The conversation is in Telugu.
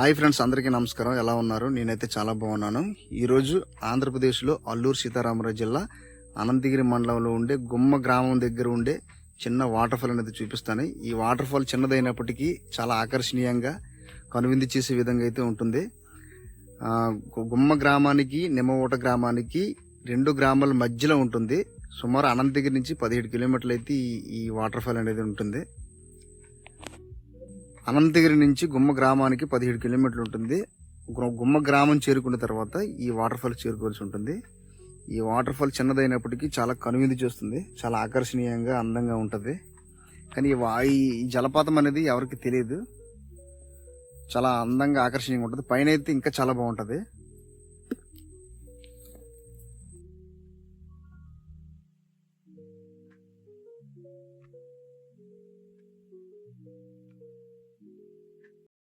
హాయ్ ఫ్రెండ్స్ అందరికీ నమస్కారం. ఎలా ఉన్నారు? నేనైతే చాలా బాగున్నాను. ఈరోజు ఆంధ్రప్రదేశ్లో అల్లూరు సీతారామరాజు జిల్లా అనంతగిరి మండలంలో ఉండే గుమ్మ గ్రామం దగ్గర ఉండే చిన్న వాటర్ ఫాల్ అనేది చూపిస్తాను. ఈ వాటర్ఫాల్ చిన్నదైనప్పటికీ చాలా ఆకర్షణీయంగా కనువిందు చేసే విధంగా అయితే ఉంటుంది. గుమ్మ గ్రామానికి నిమ్మఓట గ్రామానికి రెండు గ్రామాల మధ్యలో ఉంటుంది. సుమారు అనంతగిరి నుంచి పదిహేడు కిలోమీటర్లు అయితే ఈ- ఈ వాటర్ ఫాల్ అనేది ఉంటుంది. అనంతగిరి నుంచి గుమ్మ గ్రామానికి పదిహేడు కిలోమీటర్లు ఉంటుంది. గుమ్మ గ్రామం చేరుకున్న తర్వాత ఈ వాటర్ ఫాల్ చేరుకోవాల్సి ఉంటుంది. ఈ వాటర్ ఫాల్ చిన్నదైనప్పటికీ చాలా కనువిందు చేస్తుంది. చాలా ఆకర్షణీయంగా అందంగా ఉంటుంది. కానీ ఈ జలపాతం అనేది ఎవరికి తెలియదు. చాలా అందంగా ఆకర్షణీయంగా ఉంటుంది. పైన అయితే ఇంకా చాలా బాగుంటుంది.